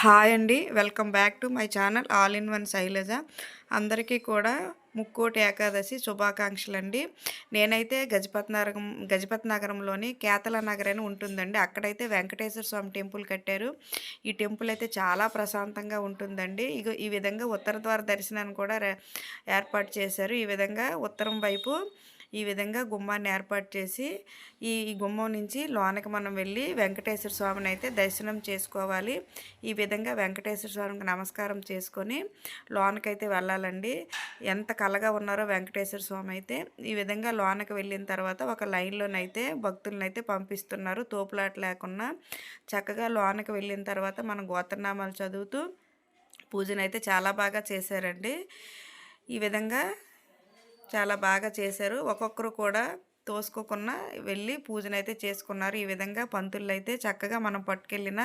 Hi అండి. Welcome back to my channel all in one Shailaja. అందరికీ కూడా ముక్కోటి ఏకాదశి శుభాకాంక్షలు అండి నేనైతే గజపతినగరం నగరం నగరంలోని కేతల నగర్ అని ఉంటుందండి. అక్కడైతే వెంకటేశ్వర స్వామి టెంపుల్ కట్టారు. ఈ టెంపుల్ అయితే చాలా ప్రశాంతంగా ఉంటుందండి. ఇగో ఈ విధంగా ఉత్తర ద్వార దర్శనాన్ని కూడా ఏర్పాటు చేశారు. ఈ విధంగా ఉత్తరం వైపు ఈ విధంగా గుమ్మాన్ని ఏర్పాటు చేసి ఈ గుమ్మం నుంచి లోనకి మనం వెళ్ళి వెంకటేశ్వర స్వామిని అయితే దర్శనం చేసుకోవాలి. ఈ విధంగా వెంకటేశ్వర స్వామికి నమస్కారం చేసుకొని లోనకైతే వెళ్ళాలండి. ఎంత కలగా ఉన్నారో వెంకటేశ్వర స్వామి అయితే. ఈ విధంగా లోనకి వెళ్ళిన తర్వాత ఒక లైన్లోనైతే భక్తులనైతే పంపిస్తున్నారు. తోపులాట లేకుండా చక్కగా లోనకి వెళ్ళిన తర్వాత మనం గోత్రనామాలు చదువుతూ పూజనైతే చాలా బాగా చేశారండి. ఈ విధంగా చాలా బాగా చేశారు. ఒక్కొక్కరు కూడా తోసుకోకుండా వెళ్ళి పూజనైతే చేసుకున్నారు. ఈ విధంగా పంతులు అయితే చక్కగా మనం పట్టుకెళ్ళిన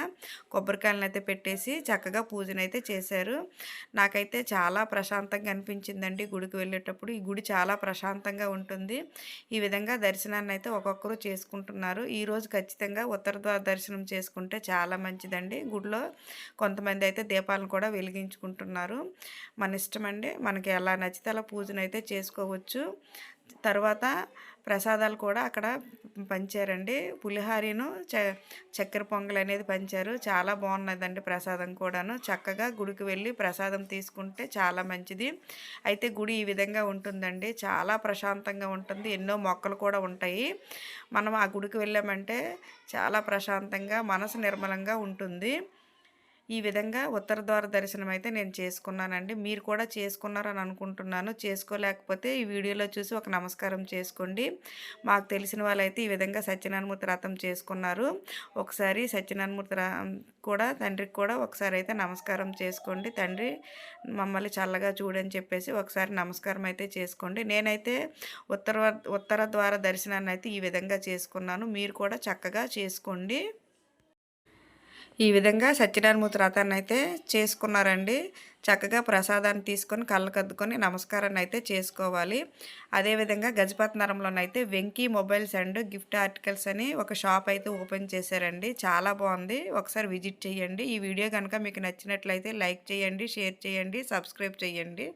కొబ్బరికాయలను అయితే పెట్టేసి చక్కగా పూజనైతే చేశారు. నాకైతే చాలా ప్రశాంతంగా అనిపించిందండి గుడికి వెళ్ళేటప్పుడు. ఈ గుడి చాలా ప్రశాంతంగా ఉంటుంది. ఈ విధంగా దర్శనాన్ని అయితే ఒక్కొక్కరు చేసుకుంటున్నారు. ఈరోజు ఖచ్చితంగా ఉత్తర ద్వార దర్శనం చేసుకుంటే చాలా మంచిదండి. గుడిలో కొంతమంది అయితే దీపాలను కూడా వెలిగించుకుంటున్నారు. మన ఇష్టం అండి మనకి ఎలా నచ్చితే అలా పూజనైతే చేసుకోవచ్చు. తర్వాత ప్రసాదాలు కూడా అక్కడ పంచారండి. పులిహారీను చ చక్కెర పొంగల్ అనేది పంచారు. చాలా బాగున్నదండి ప్రసాదం కూడాను. చక్కగా గుడికి వెళ్ళి ప్రసాదం తీసుకుంటే చాలా మంచిది. అయితే గుడి ఈ విధంగా ఉంటుందండి. చాలా ప్రశాంతంగా ఉంటుంది. ఎన్నో మొక్కలు కూడా ఉంటాయి. మనం ఆ గుడికి వెళ్ళామంటే చాలా ప్రశాంతంగా మనసు నిర్మలంగా ఉంటుంది. ఈ విధంగా ఉత్తర ద్వార దర్శనం అయితే నేను చేసుకున్నానండి. మీరు కూడా చేసుకున్నారని అనుకుంటున్నాను. చేసుకోలేకపోతే ఈ వీడియోలో చూసి ఒక నమస్కారం చేసుకోండి. మాకు తెలిసిన వాళ్ళైతే ఈ విధంగా సత్యనారాయణమూర్తి రథం చేసుకున్నారు. ఒకసారి సత్యనారాయణమూర్తి కూడా తండ్రికి కూడా ఒకసారి అయితే నమస్కారం చేసుకోండి. తండ్రి మమ్మల్ని చల్లగా చూడని చెప్పేసి ఒకసారి నమస్కారం అయితే చేసుకోండి. నేనైతే ఉత్తర ఉత్తర ద్వార దర్శనాన్ని అయితే ఈ విధంగా చేసుకున్నాను. మీరు కూడా చక్కగా చేసుకోండి. ఈ విధంగా సత్యనారాయణమూర్తి వ్రతాన్ని అయితే చేసుకున్నారండి. చక్కగా ప్రసాదాన్ని తీసుకొని కళ్ళకద్దుకొని నమస్కారాన్ని అయితే చేసుకోవాలి. అదేవిధంగా గజపతినరంలోనైతే Venky mobiles and gift articles అని ఒక షాప్ అయితే ఓపెన్ చేశారండి. చాలా బాగుంది. ఒకసారి విజిట్ చేయండి. ఈ వీడియో కనుక మీకు నచ్చినట్లయితే లైక్ చేయండి షేర్ చేయండి సబ్స్క్రైబ్ చేయండి.